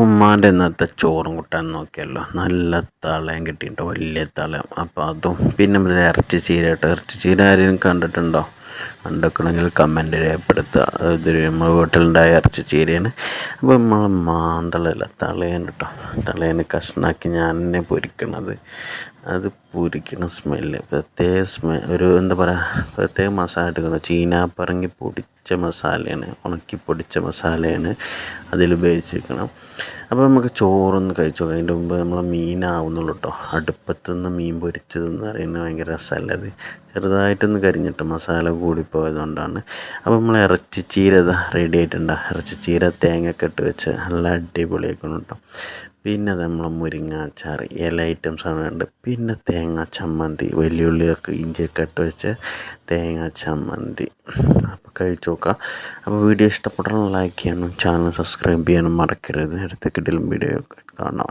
ഉമ്മാന്റെ ഇന്നത്തെ ചോറും കൂട്ടാൻ നോക്കിയല്ലോ. നല്ല തളയും കിട്ടിയിട്ട് വലിയ തളയും. അപ്പോൾ അതും പിന്നെ ഇറച്ചി ചീര കേട്ടോ ഇറച്ചി ചീര ആരെങ്കിലും കണ്ടിട്ടുണ്ടോ? കണ്ടിട്ടുണ്ടെങ്കിൽ കമന്റ് രേഖപ്പെടുത്തുക. ഇത് നമ്മൾ വീട്ടിലുണ്ടായ ഇറച്ചി ചീരയാണ് അപ്പോൾ നമ്മൾ മാന്തളല്ല തളയാണ് കേട്ടോ തളയാണ് കഷ്ണാക്കി ഞാൻ തന്നെ പൊരിക്കണത്. അത് പൊരിക്കണ സ്മെല്ല് പ്രത്യേക സ്മെ ഒരു എന്താ പറയുക പ്രത്യേക മസാല എടുക്കണം ചീനാപ്പറങ്ങി പൊടിച്ച മസാലയാണ് ഉണക്കി പൊടിച്ച മസാലയാണ് അതിൽ ഉപയോഗിച്ചിരിക്കണം. അപ്പോൾ നമുക്ക് ചോറൊന്ന് കഴിച്ചു അതിന്റെ മുമ്പ് നമ്മൾ മീനാവുന്നുള്ളൂ കേട്ടോ അടുപ്പത്തുനിന്ന് മീൻ പൊരിച്ചതെന്ന് പറയുന്നത് ഭയങ്കര രസമല്ലേ അത്? ചെറുതായിട്ടൊന്ന് കരിഞ്ഞിട്ട് മസാല കൂടിപ്പോയതുകൊണ്ടാണ്. അപ്പോൾ നമ്മൾ ഇറച്ചിച്ചീര ഇതാ റെഡി ആയിട്ടുണ്ട്. ഇറച്ചിച്ചീര തേങ്ങയൊക്കെ ഇട്ട് വെച്ച് നല്ല അടിപൊളിയാക്കണം കേട്ടോ. പിന്നെ നമ്മൾ മുരിങ്ങ അച്ചാർ ഇല ഐറ്റംസാണ് വേണ്ടത്. പിന്നെ തേങ്ങ ചമ്മന്തി വലിയുള്ളിയൊക്കെ ഇഞ്ചിയൊക്കെ ഇട്ട് വെച്ച് തേങ്ങ ചമ്മന്തി. അപ്പോൾ കഴിച്ചു നോക്കാം. അപ്പോൾ വീഡിയോ ഇഷ്ടപ്പെട്ടാൽ ലൈക്ക് ചെയ്യാനും ചാനൽ സബ്സ്ക്രൈബ് ചെയ്യാനും മറക്കരുത്. അടുത്ത കിട്ടിലും വീഡിയോ കാണണം